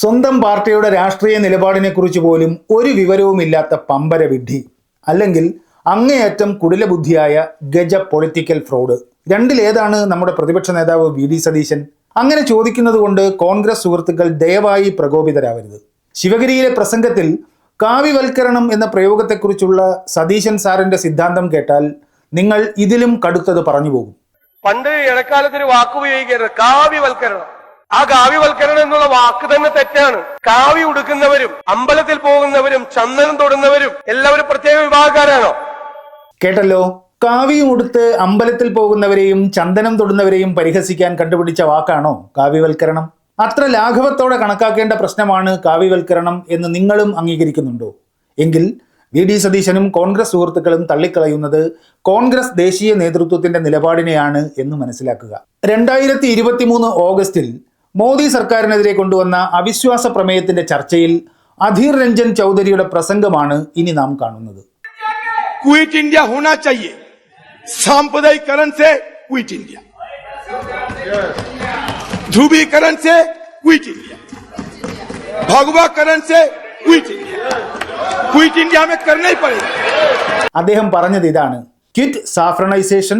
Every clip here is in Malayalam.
സ്വന്തം പാർട്ടിയുടെ രാഷ്ട്രീയ നിലപാടിനെക്കുറിച്ച് പോലും ഒരു വിവരവുമില്ലാത്ത പമ്പര വിഡ്ഢി. അല്ലെങ്കിൽ അങ്ങേയറ്റം കുടിലബുദ്ധിയായ ഗജ പൊളിറ്റിക്കൽ ഫ്രോഡ്. രണ്ടിലേതാണ് നമ്മുടെ പ്രതിപക്ഷ നേതാവ് വി ഡി സതീശൻ അങ്ങനെ ചോദിക്കുന്നത് കൊണ്ട് കോൺഗ്രസ് സുഹൃത്തുക്കൾ ദയവായി പ്രകോപിതരാവരുത്. ശിവഗിരിയിലെ പ്രസംഗത്തിൽ കാവ്യവൽക്കരണം എന്ന പ്രയോഗത്തെക്കുറിച്ചുള്ള സതീശൻ സാറിന്റെ സിദ്ധാന്തം കേട്ടാൽ നിങ്ങൾ ഇതിലും കടുത്തത് പറഞ്ഞു പോകും. പണ്ട് ഇടക്കാലത്ത് ഒരു വാക്ക് ഉപയോഗിക്കരുത് കാവ്യവൽക്കരണം. ആ കാവ്യവൽക്കരണം എന്നുള്ള വാക്ക് തന്നെ തെറ്റാണ്. കാവ്യ ഉടുക്കുന്നവരും അമ്പലത്തിൽ പോകുന്നവരും ചന്ദനം തൊടുന്നവരും എല്ലാവരും പ്രത്യേക വിഭാഗക്കാരാണോ? കേട്ടല്ലോ? കാവ്യം ഉടുത്ത് അമ്പലത്തിൽ പോകുന്നവരെയും ചന്ദനം തൊടുന്നവരെയും പരിഹസിക്കാൻ കണ്ടുപിടിച്ച വാക്കാണോ കാവ്യവൽക്കരണം അത്ര ലാഘവത്തോടെ കണക്കാക്കേണ്ട പ്രശ്നമാണ് കാവ്യവൽക്കരണം എന്ന് നിങ്ങളും അംഗീകരിക്കുന്നുണ്ടോ? എങ്കിൽ വി ഡി സതീശനും കോൺഗ്രസ് സുഹൃത്തുക്കളും തള്ളിക്കളയുന്നത് കോൺഗ്രസ് ദേശീയ നേതൃത്വത്തിന്റെ നിലപാടിനെയാണ് എന്ന് മനസ്സിലാക്കുക. രണ്ടായിരത്തി ഓഗസ്റ്റിൽ മോദി സർക്കാരിനെതിരെ കൊണ്ടുവന്ന അവിശ്വാസ പ്രമേയത്തിന്റെ ചർച്ചയിൽ അധീർ രഞ്ജൻ ചൗധരിയുടെ പ്രസംഗമാണ് ഇനി നാം കാണുന്നത്. ക്വിറ്റ് ഇന്ത്യ ഹോണാ ചാഹിയേ സാമ്പ്രദായികരണം സേ ക്വിറ്റ് ഇന്ത്യ ധ്രുവീകരണം സേ ക്വിറ്റ് ഇന്ത്യ ഭഗവാകരണം സേ ക്വിറ്റ് ഇന്ത്യ ക്വിറ്റ് ഇന്ത്യ ഹമേ കർണേ പഡേഗാ അദ്ദേഹം പറഞ്ഞത് ഇതാണ്. Quit saffronisation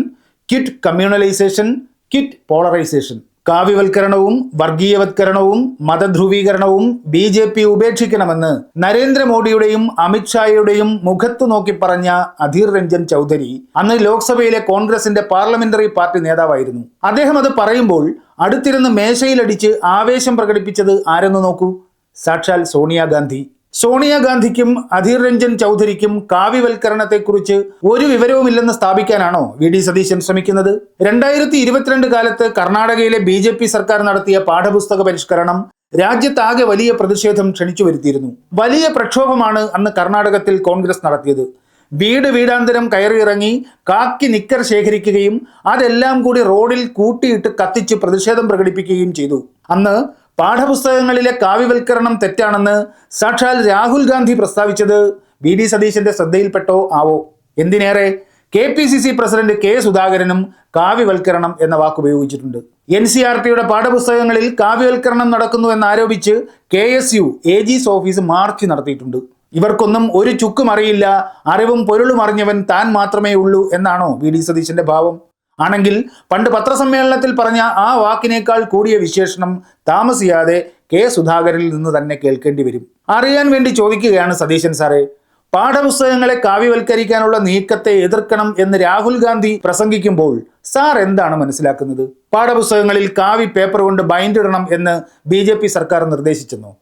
quit communalisation quit polarisation കാവ്യവൽക്കരണവും വർഗീയവത്കരണവും മതധ്രുവീകരണവും ബി ജെ പി ഉപേക്ഷിക്കണമെന്ന് നരേന്ദ്രമോദിയുടെയും അമിത്ഷായുടെയും മുഖത്തു നോക്കി പറഞ്ഞ അധീർ രഞ്ജൻ ചൗധരി അന്ന് ലോക്സഭയിലെ കോൺഗ്രസിന്റെ പാർലമെന്ററി പാർട്ടി നേതാവായിരുന്നു. അദ്ദേഹം അത് പറയുമ്പോൾ അടുത്തിരുന്ന് മേശയിലടിച്ച് ആവേശം പ്രകടിപ്പിച്ചത് ആരെന്ന് നോക്കൂ? സാക്ഷാൽ സോണിയാഗാന്ധി. സോണിയാഗാന്ധിക്കും അധീർ രഞ്ജൻ ചൗധരിക്കും കാവ്യവൽക്കരണത്തെക്കുറിച്ച് ഒരു വിവരവുമില്ലെന്ന് സ്ഥാപിക്കാനാണോ വി ഡി സതീശൻ ശ്രമിക്കുന്നത്? രണ്ടായിരത്തി ഇരുപത്തിരണ്ട് കാലത്ത് കർണാടകയിലെ ബി ജെ പി സർക്കാർ നടത്തിയ പാഠപുസ്തക പരിഷ്കരണം രാജ്യത്താകെ വലിയ പ്രതിഷേധം ക്ഷണിച്ചു വരുത്തിയിരുന്നു. വലിയ പ്രക്ഷോഭമാണ് അന്ന് കർണാടകത്തിൽ കോൺഗ്രസ് നടത്തിയത്. വീട് വീടാന്തരം കയറിയിറങ്ങി കാക്കി നിക്കർ ശേഖരിക്കുകയും അതെല്ലാം കൂടി റോഡിൽ കൂട്ടിയിട്ട് കത്തിച്ച് പ്രതിഷേധം പ്രകടിപ്പിക്കുകയും ചെയ്തു. അന്ന് പാഠപുസ്തകങ്ങളിലെ കാവ്യവൽക്കരണം തെറ്റാണെന്ന് സാക്ഷാൽ രാഹുൽ ഗാന്ധി പ്രസ്താവിച്ചത് വി ഡി സതീശന്റെ ശ്രദ്ധയിൽപ്പെട്ടോ ആവോ? എന്തിനേറെ? K P C C president K സുധാകരനും കാവ്യവൽക്കരണം എന്ന വാക്ക് ഉപയോഗിച്ചിട്ടുണ്ട് എൻ സി ആർ ടിയുടെ പാഠപുസ്തകങ്ങളിൽ കാവ്യവൽക്കരണം നടക്കുന്നു എന്നാരോപിച്ച് K S U A G's office march നടത്തിയിട്ടുണ്ട്. ഇവർക്കൊന്നും ഒരു ചുക്കും അറിയില്ല അറിവും പൊരുളും അറിഞ്ഞവൻ താൻ മാത്രമേ ഉള്ളൂ എന്നാണോ വി ഡി സതീശന്റെ ഭാവം? ആണെങ്കിൽ പണ്ട് പത്രസമ്മേളനത്തിൽ പറഞ്ഞ ആ വാക്കിനേക്കാൾ കൂടിയ വിശേഷണം താമസിയാതെ കെ സുധാകരനിൽ നിന്ന് തന്നെ കേൾക്കേണ്ടി വരും. അറിയാൻ വേണ്ടി ചോദിക്കുകയാണ് സതീശൻ സാറേ. പാഠപുസ്തകങ്ങളെ കാവ്യവൽക്കരിക്കാനുള്ള നീക്കത്തെ എതിർക്കണം എന്ന് രാഹുൽ ഗാന്ധി പ്രസംഗിക്കുമ്പോൾ സാർ എന്താണ് മനസ്സിലാക്കുന്നത്? പാഠപുസ്തകങ്ങളിൽ കാവി പേപ്പർ കൊണ്ട് ബൈൻഡ് ഇടണം എന്ന് ബി ജെ പി സർക്കാർ നിർദ്ദേശിച്ചെന്നു?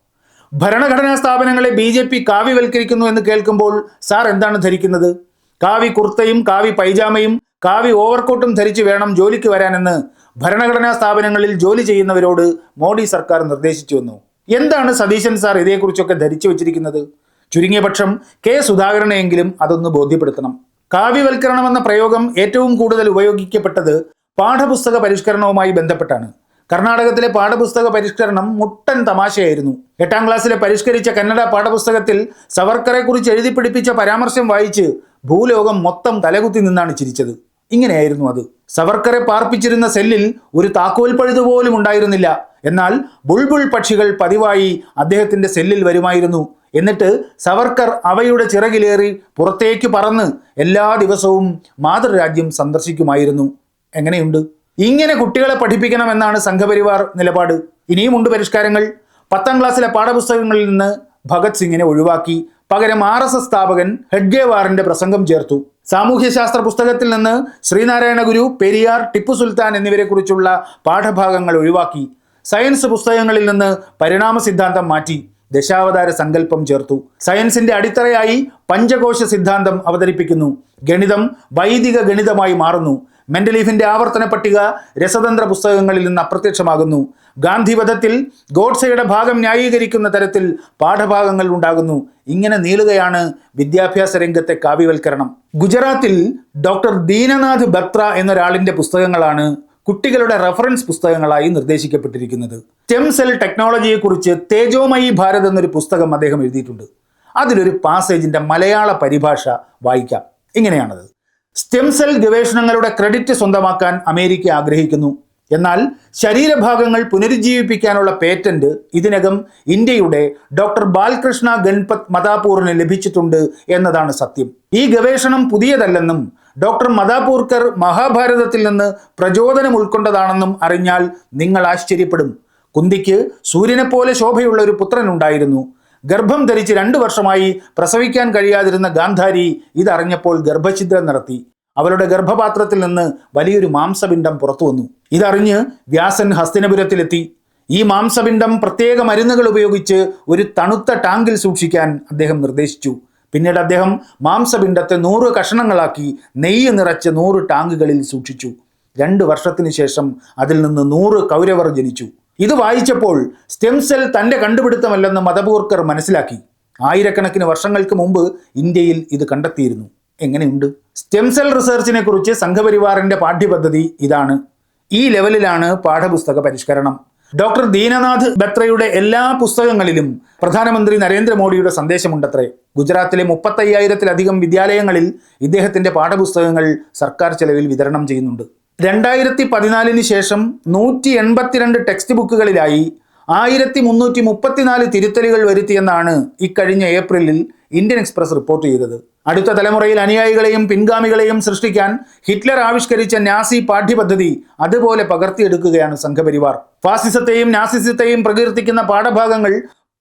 ഭരണഘടനാ സ്ഥാപനങ്ങളെ ബി ജെ പി കാവ്യവൽക്കരിക്കുന്നു എന്ന് കേൾക്കുമ്പോൾ സാർ എന്താണ് ധരിക്കുന്നത്? കാവി കുർത്തയും കാവി പൈജാമയും കാവി ഓവർകോട്ടും ധരിച്ചു വേണം ജോലിക്ക് വരാനെന്ന് ഭരണഘടനാ സ്ഥാപനങ്ങളിൽ ജോലി ചെയ്യുന്നവരോട് മോഡി സർക്കാർ നിർദ്ദേശിച്ചു വന്നു. എന്താണ് സതീശൻ സാർ ഇതേക്കുറിച്ചൊക്കെ ധരിച്ചു വെച്ചിരിക്കുന്നത്? ചുരുങ്ങിയ പക്ഷം കെ സുധാകരനെയെങ്കിലും അതൊന്ന് ബോധ്യപ്പെടുത്തണം. കാവ്യവൽക്കരണം എന്ന പ്രയോഗം ഏറ്റവും കൂടുതൽ ഉപയോഗിക്കപ്പെട്ടത് പാഠപുസ്തക പരിഷ്കരണവുമായി ബന്ധപ്പെട്ടാണ്. കർണാടകത്തിലെ പാഠപുസ്തക പരിഷ്കരണം മുട്ടൻ തമാശയായിരുന്നു. എട്ടാം ക്ലാസ്സിലെ പരിഷ്കരിച്ച കന്നഡ പാഠപുസ്തകത്തിൽ സവർക്കറെ കുറിച്ച് എഴുതി പിടിപ്പിച്ച പരാമർശം വായിച്ച് ഭൂലോകം മൊത്തം തലകുത്തി നിന്നാണ് ചിരിച്ചത്. ഇങ്ങനെയായിരുന്നു അത്. സവർക്കറെ പാർപ്പിച്ചിരുന്ന സെല്ലിൽ ഒരു താക്കോൽ പഴുത് പോലും ഉണ്ടായിരുന്നില്ല. എന്നാൽ ബുൾബുൾ പക്ഷികൾ പതിവായി അദ്ദേഹത്തിന്റെ സെല്ലിൽ വരുമായിരുന്നു. എന്നിട്ട് സവർക്കർ അവയുടെ ചിറകിലേറി പുറത്തേക്ക് പറന്ന് എല്ലാ ദിവസവും മാതൃരാജ്യം സന്ദർശിക്കുമായിരുന്നു. എങ്ങനെയുണ്ട്? ഇങ്ങനെ കുട്ടികളെ പഠിപ്പിക്കണമെന്നാണ് സംഘപരിവാർ നിലപാട്. ഇനിയുമുണ്ട് പരിഷ്കാരങ്ങൾ. പത്താം ക്ലാസ്സിലെ പാഠപുസ്തകങ്ങളിൽ നിന്ന് ഭഗത് സിംഗിനെ ഒഴിവാക്കി. പകരം ആർ എസ് എസ് സ്ഥാപകൻ ഹെഡ്ഗേവാറിന്റെ പ്രസംഗം ചേർത്തു. സാമൂഹ്യശാസ്ത്ര പുസ്തകത്തിൽ നിന്ന് ശ്രീനാരായണ ഗുരു പെരിയാർ ടിപ്പു സുൽത്താൻ എന്നിവരെ കുറിച്ചുള്ള പാഠഭാഗങ്ങൾ ഒഴിവാക്കി. സയൻസ് പുസ്തകങ്ങളിൽ നിന്ന് പരിണാമ സിദ്ധാന്തം മാറ്റി. ദശാവതാര സങ്കല്പം ചേർത്തു. സയൻസിന്റെ അടിത്തറയായി പഞ്ചകോശ സിദ്ധാന്തം അവതരിപ്പിക്കുന്നു. ഗണിതം വൈദിക ഗണിതമായി മാറുന്നു. മെന്റലീഫിന്റെ ആവർത്തന പട്ടിക രസതന്ത്ര പുസ്തകങ്ങളിൽ നിന്ന് അപ്രത്യക്ഷമാകുന്നു. ഗാന്ധിവധത്തിൽ ഗോഡ്സയുടെ ഭാഗം ന്യായീകരിക്കുന്ന തരത്തിൽ പാഠഭാഗങ്ങൾ ഉണ്ടാകുന്നു. ഇങ്ങനെ നീളുകയാണ് വിദ്യാഭ്യാസ രംഗത്തെ കാവ്യവൽക്കരണം. ഗുജറാത്തിൽ ഡോക്ടർ ദീനനാഥ് ബത്ര എന്നൊരാളിന്റെ പുസ്തകങ്ങളാണ് കുട്ടികളുടെ റെഫറൻസ് പുസ്തകങ്ങളായി നിർദ്ദേശിക്കപ്പെട്ടിരിക്കുന്നത്. സ്റ്റെം സെൽ ടെക്നോളജിയെക്കുറിച്ച് തേജോമയി ഭാരത് എന്നൊരു പുസ്തകം അദ്ദേഹം എഴുതിയിട്ടുണ്ട്. അതിലൊരു പാസേജിന്റെ മലയാള പരിഭാഷ വായിക്കാം. ഇങ്ങനെയാണത്. സ്റ്റെം സെൽ ഗവേഷണങ്ങളുടെ ക്രെഡിറ്റ് സ്വന്തമാക്കാൻ അമേരിക്ക ആഗ്രഹിക്കുന്നു. എന്നാൽ ശരീരഭാഗങ്ങൾ പുനരുജ്ജീവിപ്പിക്കാനുള്ള പേറ്റന്റ് ഇതിനകം ഇന്ത്യയുടെ ഡോക്ടർ ബാലകൃഷ്ണ ഗൺപത് മതാപൂറിന് ലഭിച്ചിട്ടുണ്ട് എന്നതാണ് സത്യം. ഈ ഗവേഷണം പുതിയതല്ലെന്നും ഡോക്ടർ മതാപൂർക്കർ മഹാഭാരതത്തിൽ നിന്ന് പ്രചോദനം ഉൾക്കൊണ്ടതാണെന്നും അറിഞ്ഞാൽ നിങ്ങൾ ആശ്ചര്യപ്പെടും. കുന്തിക്ക് സൂര്യനെപ്പോലെ ശോഭയുള്ള ഒരു പുത്രനുണ്ടായിരുന്നു. ഗർഭം ധരിച്ച് രണ്ടു വർഷമായി പ്രസവിക്കാൻ കഴിയാതിരുന്ന ഗാന്ധാരി ഇതറിഞ്ഞപ്പോൾ ഗർഭഛിദ്രം നടത്തി. അവളുടെ ഗർഭപാത്രത്തിൽ നിന്ന് വലിയൊരു മാംസപിണ്ഡം പുറത്തു വന്നു. ഇതറിഞ്ഞ് വ്യാസൻ ഹസ്തിനപുരത്തിലെത്തി. ഈ മാംസപിണ്ഡം പ്രത്യേക മരുന്നുകൾ ഉപയോഗിച്ച് ഒരു തണുത്ത ടാങ്കിൽ സൂക്ഷിക്കാൻ അദ്ദേഹം നിർദ്ദേശിച്ചു. പിന്നീട് അദ്ദേഹം മാംസപിണ്ഡത്തെ നൂറ് കഷണങ്ങളാക്കി നെയ്യ് നിറച്ച് നൂറ് ടാങ്കുകളിൽ സൂക്ഷിച്ചു. രണ്ട് വർഷത്തിന് ശേഷം അതിൽ നിന്ന് നൂറ് കൗരവർ ജനിച്ചു. ഇത് വായിച്ചപ്പോൾ സ്റ്റെം സെൽ തന്റെ കണ്ടുപിടുത്തമല്ലെന്ന് മതപൂർക്കർ മനസ്സിലാക്കി. ആയിരക്കണക്കിന് വർഷങ്ങൾക്ക് മുമ്പ് ഇന്ത്യയിൽ ഇത് കണ്ടെത്തിയിരുന്നു. എങ്ങനെയുണ്ട്? സ്റ്റെം സെൽ റിസർച്ചിനെ കുറിച്ച് സംഘപരിവാറിന്റെ പാഠ്യപദ്ധതി ഇതാണ്. ഈ ലെവലിലാണ് പാഠപുസ്തക പരിഷ്കരണം. ഡോക്ടർ ദീനനാഥ് ബത്രയുടെ എല്ലാ പുസ്തകങ്ങളിലും പ്രധാനമന്ത്രി നരേന്ദ്രമോദിയുടെ സന്ദേശമുണ്ടത്രേ. ഗുജറാത്തിലെ മുപ്പത്തയ്യായിരത്തിലധികം വിദ്യാലയങ്ങളിൽ ഇദ്ദേഹത്തിന്റെ പാഠപുസ്തകങ്ങൾ സർക്കാർ ചെലവിൽ വിതരണം ചെയ്യുന്നുണ്ട്. രണ്ടായിരത്തി പതിനാലിന് ശേഷം നൂറ്റി എൺപത്തിരണ്ട് ടെക്സ്റ്റ് ബുക്കുകളിലായി ആയിരത്തി മുന്നൂറ്റി മുപ്പത്തിനാല് തിരുത്തലുകൾ വരുത്തിയെന്നാണ് ഇക്കഴിഞ്ഞ ഏപ്രിലിൽ ഇന്ത്യൻ എക്സ്പ്രസ് റിപ്പോർട്ട് ചെയ്തത്. അടുത്ത തലമുറയിൽ അനുയായികളെയും പിൻഗാമികളെയും സൃഷ്ടിക്കാൻ ഹിറ്റ്ലർ ആവിഷ്കരിച്ച നാസി പാഠ്യപദ്ധതി അതുപോലെ പകർത്തിയെടുക്കുകയാണ് സംഘപരിവാർ. ഫാസിസത്തെയും നാസിസത്തെയും പ്രകീർത്തിക്കുന്ന പാഠഭാഗങ്ങൾ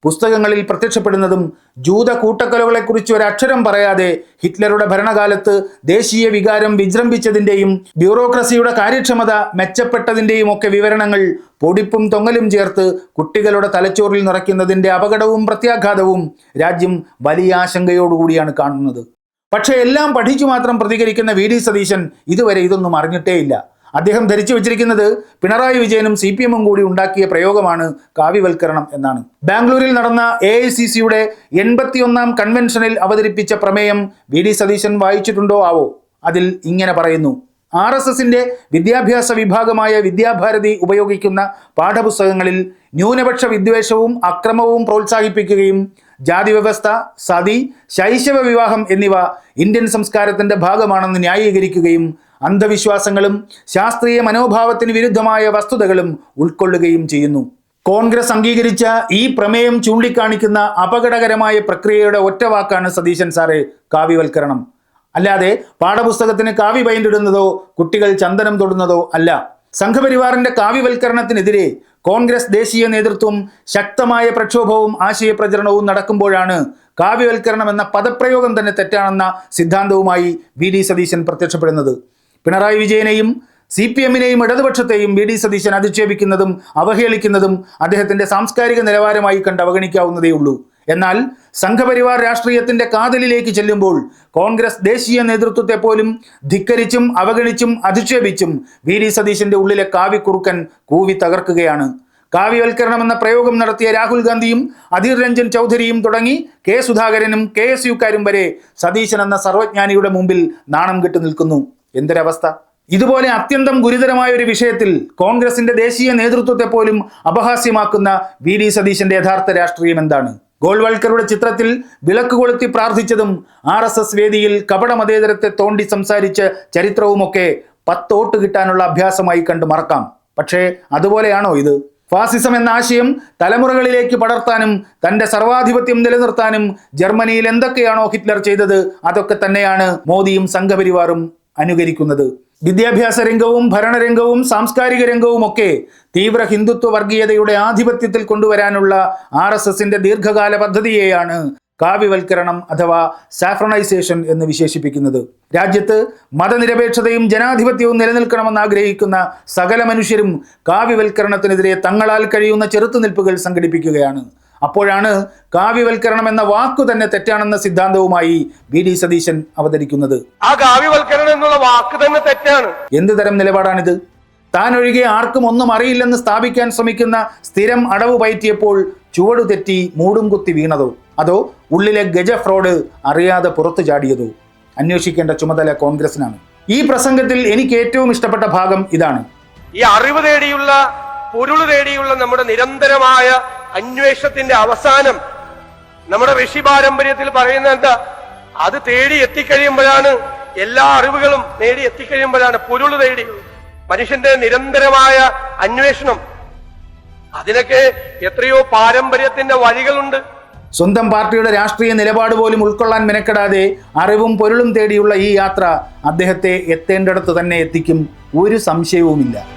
പുസ്തകങ്ങളിൽ പ്രത്യക്ഷപ്പെടുന്നതും ജൂത കൂട്ടക്കൊലകളെക്കുറിച്ച് അക്ഷരം പറയാതെ ഹിറ്റ്ലറുടെ ഭരണകാലത്ത് ദേശീയ വികാരം വിജൃംഭിച്ചതിന്റെയും ബ്യൂറോക്രസിയുടെ കാര്യക്ഷമത മെച്ചപ്പെട്ടതിന്റെയും ഒക്കെ വിവരണങ്ങൾ പൊടിപ്പും തൊങ്ങലും ചേർത്ത് കുട്ടികളുടെ തലച്ചോറിൽ നിറയ്ക്കുന്നതിന്റെ അപകടവും പ്രത്യാഘാതവും രാജ്യം വലിയ ആശങ്കയോടുകൂടിയാണ് കാണുന്നത്. പക്ഷേ എല്ലാം പഠിച്ചു മാത്രം പ്രതികരിക്കുന്ന വി ഡി സതീശൻ ഇതുവരെ ഇതൊന്നും അറിഞ്ഞിട്ടേയില്ല അദ്ദേഹം ധരിച്ചു വെച്ചിരിക്കുന്നത് പിണറായി വിജയനും സി പി എമ്മും കൂടി ഉണ്ടാക്കിയ പ്രയോഗമാണ് കാവ്യവൽക്കരണം എന്നാണ്. ബാംഗ്ലൂരിൽ നടന്ന എ ഐ സി സിയുടെ എൺപത്തിയൊന്നാം കൺവെൻഷനിൽ അവതരിപ്പിച്ച പ്രമേയം വി ഡി സതീശൻ വായിച്ചിട്ടുണ്ടോ ആവോ? അതിൽ ഇങ്ങനെ പറയുന്നു. ആർ എസ് എസിന്റെ വിദ്യാഭ്യാസ വിഭാഗമായ വിദ്യാഭാരതി ഉപയോഗിക്കുന്ന പാഠപുസ്തകങ്ങളിൽ ന്യൂനപക്ഷ വിദ്വേഷവും അക്രമവും പ്രോത്സാഹിപ്പിക്കുകയും ജാതി വ്യവസ്ഥ സതി ശൈശവ വിവാഹം എന്നിവ ഇന്ത്യൻ സംസ്കാരത്തിന്റെ ഭാഗമാണെന്ന് ന്യായീകരിക്കുകയും അന്ധവിശ്വാസങ്ങളും ശാസ്ത്രീയ മനോഭാവത്തിന് വിരുദ്ധമായ വസ്തുതകളും ഉൾക്കൊള്ളുകയും ചെയ്യുന്നു. കോൺഗ്രസ് അംഗീകരിച്ച ഈ പ്രമേയം ചൂണ്ടിക്കാണിക്കുന്ന അപകടകരമായ പ്രക്രിയയുടെ ഒറ്റവാക്കാണ് സതീശൻ സാറെ കാവ്യവൽക്കരണം. അല്ലാതെ പാഠപുസ്തകത്തിന് കാവ്യ പൈന്റിടുന്നതോ കുട്ടികൾ ചന്ദനം തൊടുന്നതോ അല്ല. സംഘപരിവാറിന്റെ കാവ്യവൽക്കരണത്തിനെതിരെ കോൺഗ്രസ് ദേശീയ നേതൃത്വം ശക്തമായ പ്രക്ഷോഭവും ആശയപ്രചരണവും നടക്കുമ്പോഴാണ് കാവ്യവൽക്കരണം എന്ന പദപ്രയോഗം തന്നെ തെറ്റാണെന്ന സിദ്ധാന്തവുമായി വി ഡി സതീശൻ പ്രത്യക്ഷപ്പെടുന്നത്. പിണറായി വിജയനെയും സി പി എമ്മിനെയും ഇടതുപക്ഷത്തെയും വി ഡി സതീശൻ അധിക്ഷേപിക്കുന്നതും അവഹേളിക്കുന്നതും അദ്ദേഹത്തിന്റെ സാംസ്കാരിക നിലവാരമായി കണ്ട് അവഗണിക്കാവുന്നതേയുള്ളൂ. എന്നാൽ സംഘപരിവാർ രാഷ്ട്രീയത്തിന്റെ കാതലിലേക്ക് ചെല്ലുമ്പോൾ കോൺഗ്രസ് ദേശീയ നേതൃത്വത്തെ പോലും ധിക്കരിച്ചും അവഗണിച്ചും അധിക്ഷേപിച്ചും വി ഡി സതീശന്റെ ഉള്ളിലെ കാവിക്കുറുക്കൻ കൂവി തകർക്കുകയാണ്. കാവ്യവൽക്കരണം എന്ന പ്രയോഗം നടത്തിയ രാഹുൽ ഗാന്ധിയും അധീർ രഞ്ജൻ ചൗധരിയും തുടങ്ങി കെ സുധാകരനും കെ എസ് യുക്കാരും വരെ സതീശൻ എന്ന സർവജ്ഞാനിയുടെ മുമ്പിൽ നാണം കെട്ടു നിൽക്കുന്നു. എന്തൊരവസ്ഥ? ഇതുപോലെ അത്യന്തം ഗുരുതരമായ ഒരു വിഷയത്തിൽ കോൺഗ്രസിന്റെ ദേശീയ നേതൃത്വത്തെ പോലും അപഹാസ്യമാക്കുന്ന വി ഡി സതീശന്റെ യഥാർത്ഥ രാഷ്ട്രീയം എന്താണ്? ഗോൾവൽക്കറുടെ ചിത്രത്തിൽ വിളക്ക് കൊളുത്തി പ്രാർത്ഥിച്ചതും ആർ എസ് എസ് വേദിയിൽ കപട മതേതരത്തെ തോണ്ടി സംസാരിച്ച ചരിത്രവുമൊക്കെ പത്തോട്ട് കിട്ടാനുള്ള അഭ്യാസമായി കണ്ട് മറക്കാം. പക്ഷേ അതുപോലെയാണോ ഇത്? ഫാസിസം എന്ന ആശയം തലമുറകളിലേക്ക് പടർത്താനും തന്റെ സർവാധിപത്യം നിലനിർത്താനും ജർമ്മനിയിൽ എന്തൊക്കെയാണോ ഹിറ്റ്ലർ ചെയ്തത് അതൊക്കെ തന്നെയാണ് മോദിയും സംഘപരിവാറും അനുകരിക്കുന്നത്. വിദ്യാഭ്യാസ രംഗവും ഭരണരംഗവും സാംസ്കാരിക രംഗവും ഒക്കെ തീവ്ര ഹിന്ദുത്വ വർഗീയതയുടെ ആധിപത്യത്തിൽ കൊണ്ടുവരാനുള്ള ആർ എസ് എസിന്റെ ദീർഘകാല പദ്ധതിയെയാണ് കാവ്യവൽക്കരണം അഥവാ സാഫ്രണൈസേഷൻ എന്ന് വിശേഷിപ്പിക്കുന്നത്. രാജ്യത്ത് മതനിരപേക്ഷതയും ജനാധിപത്യവും നിലനിൽക്കണമെന്ന് ആഗ്രഹിക്കുന്ന സകല മനുഷ്യരും കാവ്യവൽക്കരണത്തിനെതിരെ തങ്ങളാൽ കഴിയുന്ന ചെറുത്തുനിൽപ്പുകൾ സംഘടിപ്പിക്കുകയാണ്. അപ്പോഴാണ് കാവ്യവൽക്കരണം എന്ന വാക്കു തന്നെ തെറ്റാണെന്ന സിദ്ധാന്തവുമായി ബി ഡി സതീശൻ അവതരിക്കുന്നത്. ആ കാവ്യവൽക്കരണം എന്നുള്ള വാക്ക് തന്നെ തെറ്റാണ്. എന്ത് തരം നിലപാടാണിത്? താൻ ഒഴികെ ആർക്കും ഒന്നും അറിയില്ലെന്ന് സ്ഥാപിക്കാൻ ശ്രമിക്കുന്ന സ്ഥിരം അടവ് പയറ്റിയപ്പോൾ ചുവടു തെറ്റി മൂടും കുത്തി വീണതോ? അതോ ഉള്ളിലെ ഗജ ഫ്രോഡ് അറിയാതെ പുറത്തു ചാടിയതോ? അന്വേഷിക്കേണ്ട ചുമതല കോൺഗ്രസിനാണ്. ഈ പ്രസംഗത്തിൽ എനിക്ക് ഏറ്റവും ഇഷ്ടപ്പെട്ട ഭാഗം ഇതാണ്. ഈ അറിവ് തേടിയുള്ള പൊരുൾ തേടിയുള്ള നമ്മുടെ നിരന്തരമായ അന്വേഷണത്തിന്റെ അവസാനം നമ്മുടെ ഋഷി പാരമ്പര്യത്തിൽ പറയുന്നത് എന്താ? അത് തേടി എത്തിക്കഴിയുമ്പോഴാണ് എല്ലാ അറിവുകളും നേടി എത്തിക്കഴിയുമ്പോഴാണ് പൊരുൾ തേടി മനുഷ്യന്റെ നിരന്തരമായ അന്വേഷണം. അതിനൊക്കെ എത്രയോ പാരമ്പര്യത്തിന്റെ വഴികളുണ്ട്. സ്വന്തം പാർട്ടിയുടെ രാഷ്ട്രീയ നിലപാട് പോലും ഉൾക്കൊള്ളാൻ മെനക്കെടാതെ അറിവും പൊരുളും തേടിയുള്ള ഈ യാത്ര അദ്ദേഹത്തെ എത്തേണ്ടിടത്ത് തന്നെ എത്തിക്കും ഒരു സംശയവുമില്ല.